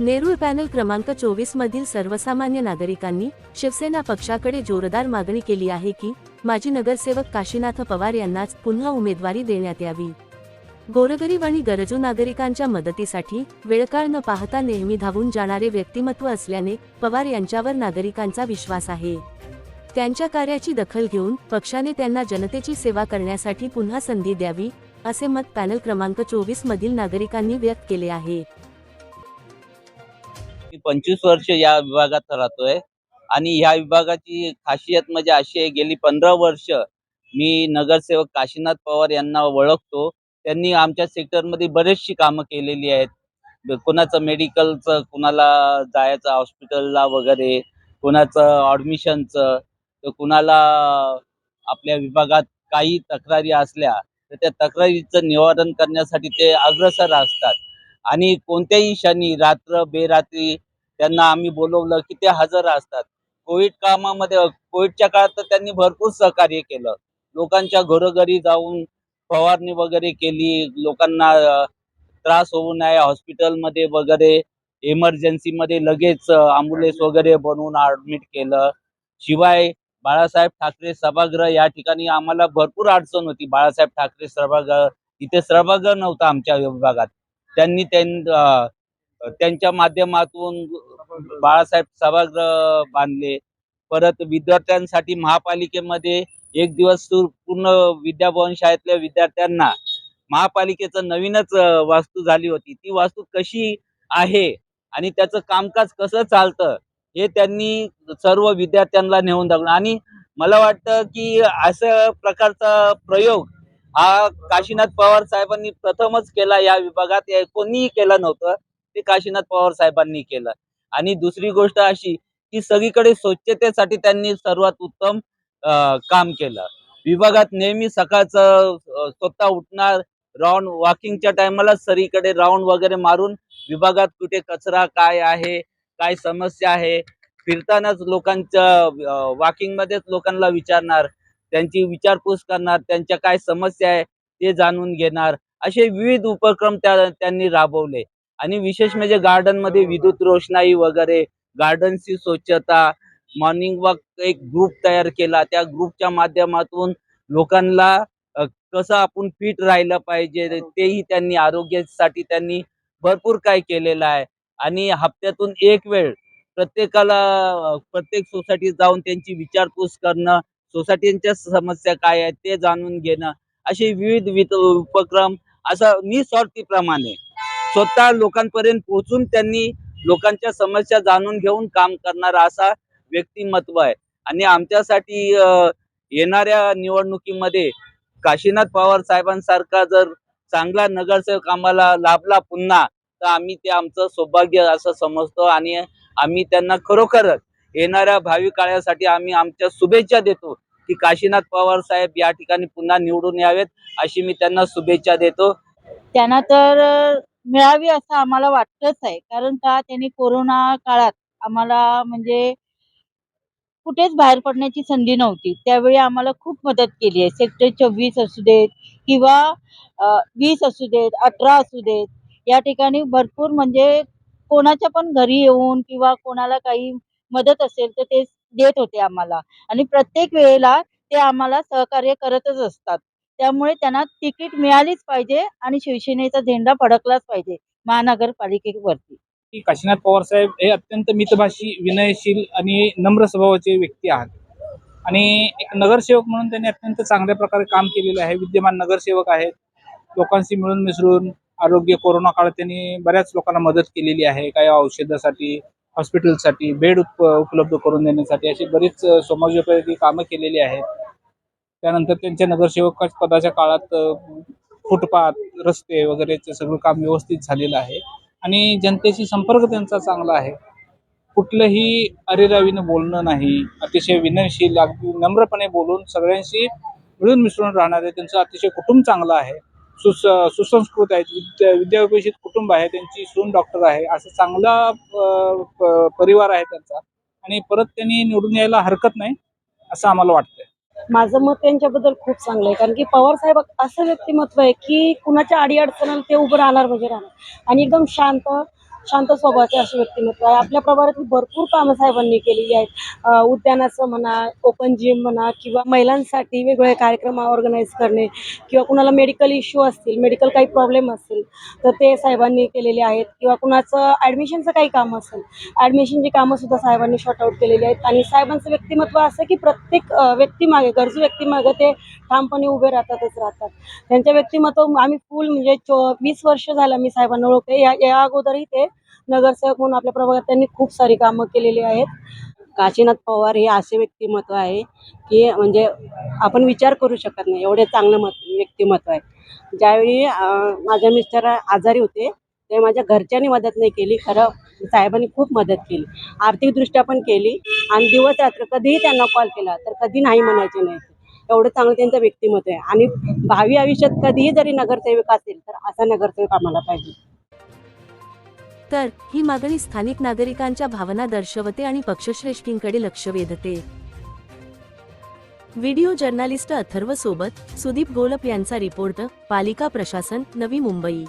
Nerul panel क्रमांक चोवीस मधील सर्वसामान्य नागरिकांनी शिवसेना पक्षाकडे जोरदार मागणी केली आहे की माजी नगरसेवक काशीनाथ पवार यांनाच पुन्हा उमेदवारी देण्यात यावी. गोरगरीब आणि गरजू नागरिकांच्या मदतीसाठी वेळकाळ न पाहता नेहमी धावून जाणारे व्यक्तिमत्व असल्याने पवार यांच्यावर नागरिकांचा विश्वास आहे. त्यांच्या कार्याची दखल घेऊन पक्षाने त्यांना जनतेची सेवा करण्यासाठी पुन्हा संधी द्यावी असे मत पॅनल क्रमांक चोवीस मधील नागरिकांनी व्यक्त केले आहे. पंचवीस वर्ष या विभागात राहतोय. आणि ह्या विभागाची खासियत म्हणजे अशी आहे गेली पंधरा वर्ष मी नगरसेवक काशीनाथ पवार यांना ओळखतो. त्यांनी आमच्या सेक्टरमध्ये बरेचशी कामं केलेली आहेत. कुणाचं कोणाचं मेडिकलचं कुणाला जायचं हॉस्पिटलला वगैरे कुणाचं ॲडमिशनचं तर कुणाला आपल्या विभागात काही तक्रारी असल्या तर त्या तक्रारीचं निवारण करण्यासाठी ते अग्रसर असतात. आणि कोणत्याही क्षणी रात्र बेरात्री त्यांना आम्ही बोलवलं की ते हजर असतात. कोविड कामामध्ये कोविडच्या काळात तर त्यांनी भरपूर सहकार्य केलं. लोकांच्या घरोघरी जाऊन फवारणी वगैरे केली. लोकांना त्रास होऊ नये. हॉस्पिटलमध्ये वगैरे इमर्जन्सीमध्ये लगेच ॲम्ब्युलन्स वगैरे बनवून ॲडमिट केलं. शिवाय बाळासाहेब ठाकरे सभागृह या ठिकाणी आम्हाला भरपूर अडचण होती. बाळासाहेब ठाकरे सभागृह इथे सभागृह नव्हतं आमच्या विभागात. त्यांनी त्यां त्यांच्या माध्यमातून बाळासाहेब सभागृह बांधले. परत विद्यार्थ्यांसाठी महापालिकेमध्ये एक दिवस पूर्ण विद्याभवन शाळेतल्या विद्यार्थ्यांना महापालिकेचं नवीनच वास्तू झाली होती. ती वास्तू कशी आहे आणि त्याचं कामकाज कसं चालतं हे त्यांनी सर्व विद्यार्थ्यांना नेऊन दाखवलं. आणि मला वाटतं की असं प्रकारचा प्रयोग हा काशीनाथ पवार साहेबांनी प्रथमच केला या विभागात. कोणीही केलं नव्हतं. ते काशीनाथ पवार साहेबांनी केलं. आणि दुसरी गोष्ट अशी की सगळीकडे स्वच्छतेसाठी त्यांनी सर्वात उत्तम काम केलं. विभागात नेहमी सकाळचं स्वतः उठणार राऊंड वॉकिंगच्या टायमाला सगळीकडे राऊंड वगैरे मारून विभागात कुठे कचरा काय आहे काय समस्या आहे फिरतानाच लोकांच्या वॉकिंग मध्येच लोकांना विचारणार त्यांची विचारपूस करणार त्यांच्या काय समस्या आहे ते जाणून घेणार असे विविध उपक्रम त्या त्यांनी राबवले. आणि विशेष म्हणजे गार्डनमध्ये विद्युत रोषणाई वगैरे गार्डनची स्वच्छता मॉर्निंग वॉक एक ग्रुप तयार केला. त्या ग्रुपच्या माध्यमातून लोकांना कसं आपण फिट राहिलं पाहिजे तेही त्यांनी आरोग्यासाठी त्यांनी भरपूर काय केलेलं आहे. आणि हप्त्यातून एक वेळ प्रत्येकाला प्रत्येक सोसायटीत जाऊन त्यांची विचारपूस करणं सोसायटींच्या समस्या काय आहेत ते जाणून घेणं असे विविध विध उपक्रम असं निस्वार्थीप्रमाणे स्वतः लोकांपर्यंत पोहोचून त्यांनी लोकांच्या समस्या जाणून घेऊन काम करणारा असा व्यक्तिमत्व आहे. आणि आमच्यासाठी येणाऱ्या निवडणुकीमध्ये काशीनाथ पवार साहेबांसारखा जर चांगला नगरसेवक आम्हाला लाभला पुन्हा तर आम्ही ते आमचं सौभाग्य असं समजतो आणि आम्ही त्यांना खरोखरच येणाऱ्या भावी काळासाठी आम्ही आमच्या शुभेच्छा देतो की काशीनाथ पवार साहेब या ठिकाणी पुन्हा निवडून यावेत अशी मी त्यांना शुभेच्छा देतो. त्यांना तर मिळावी असं आम्हाला वाटतच आहे. कारण का त्यांनी कोरोना काळात आम्हाला म्हणजे कुठेच बाहेर पडण्याची संधी नव्हती. त्यावेळी आम्हाला खूप मदत केली आहे. सेक्टर चोवीस असू देत किंवा वीस असू देत अठरा असू देत या ठिकाणी भरपूर म्हणजे कोणाच्या पण घरी येऊन किंवा कोणाला काही मदत असेल तर ते देत होते आम्हाला. आणि प्रत्येक वेळेला ते आम्हाला सहकार्य करतच असतात. त्यामुळे त्यांना तिकीट मिळालीच पाहिजे आणि शिवसेनेचा झेंडा फडकलाच पाहिजे महानगरपालिकेवरती. की काशीनाथ पवार साहेब हे अत्यंत मितभाषी विनयशील आणि नम्र स्वभावाचे व्यक्ती आहात. आणि एक नगरसेवक म्हणून त्यांनी अत्यंत चांगल्या प्रकारे काम केलेले आहे. विद्यमान नगरसेवक आहेत. लोकांशी मिळून मिसळून आरोग्य कोरोना काळात त्यांनी बऱ्याच लोकांना मदत केलेली आहे. काही औषधासाठी हॉस्पिटलसाठी बेड उप उपलब्ध करून देण्यासाठी अशी बरीच समाजोपयोगी कामं केलेली आहेत. त्यानंतर त्यांच्या नगरसेवक पदाच्या काळात फुटपाथ रस्ते वगैरेचं सगळं काम व्यवस्थित झालेलं आहे. आणि जनतेशी संपर्क त्यांचा चांगला आहे. कुठलंही अरेरावीनं बोलणं नाही. अतिशय विनयशील अगदी नम्रपणे बोलून सगळ्यांशी मिळून मिसळून राहणारे त्यांचं अतिशय कुटुंब चांगलं आहे. सुस सुसंस्कृत आहेत. विद्या विद्याविभूषित कुटुंब आहे. त्यांची सून डॉक्टर आहे. असं चांगला परिवार आहे त्यांचा. आणि परत त्यांनी निवडून यायला हरकत नाही असं आम्हाला वाटतं. माझं मत त्यांच्याबद्दल खूप चांगलं आहे. कारण की पवार साहेब असं व्यक्तिमत्व आहे की कुणाच्या अडीअडचणाला ते उभं राहणार म्हणजे राहणार. आणि एकदम शांत शांत स्वभावाचे असे व्यक्तिमत्व आहे. आपल्या प्रभागातील भरपूर कामं साहेबांनी केलेली आहेत. उद्यानाचं म्हणा ओपन जिम म्हणा किंवा महिलांसाठी वेगवेगळे कार्यक्रम ऑर्गनाईज करणे किंवा कुणाला मेडिकल इश्यू असतील मेडिकल काही प्रॉब्लेम असतील तर ते साहेबांनी केलेले आहेत. किंवा कुणाचं ॲडमिशनचं काही काम असेल ॲडमिशनची कामंसुद्धा साहेबांनी शॉर्ट आऊट केलेली आहेत. आणि साहेबांचं व्यक्तिमत्व असं की प्रत्येक व्यक्तीमागे गरजू व्यक्तीमागे ते ठामपणे उभे राहतातच राहतात. त्यांच्या व्यक्तिमत्व आम्ही फुल म्हणजे चो वीस वर्ष झालं मी साहेबांना ओळखते. या या अगोदरही ते नगरसेवक म्हणून आपल्या प्रभागात त्यांनी खूप सारी कामं केलेली आहेत. काशीनाथ पवार हे असे व्यक्तिमत्व आहे की म्हणजे आपण विचार करू शकत नाही एवढे चांगलं मत व्यक्तिमत्व आहे. ज्यावेळी माझ्या मिस्टर आजारी होते ते माझ्या घरच्यांनी मदत नाही केली खरं साहेबांनी खूप मदत केली आर्थिकदृष्ट्या पण केली आणि दिवस रात्र कधीही त्यांना कॉल केला तर कधी नाही म्हणायचे नाही एवढं चांगलं त्यांचं व्यक्तिमत्व आहे. आणि भावी आयुष्यात कधीही जरी नगरसेवक असेल तर असा नगरसेवक आम्हाला पाहिजे. तर ही मागणी स्थानिक नागरिकांच्या भावना दर्शवते आणि पक्षश्रेष्ठींकडे लक्ष वेधते. व्हिडिओ जर्नालिस्ट अथर्व सोबत सुदीप गोलप यांचा रिपोर्ट पालिका प्रशासन नवी मुंबई.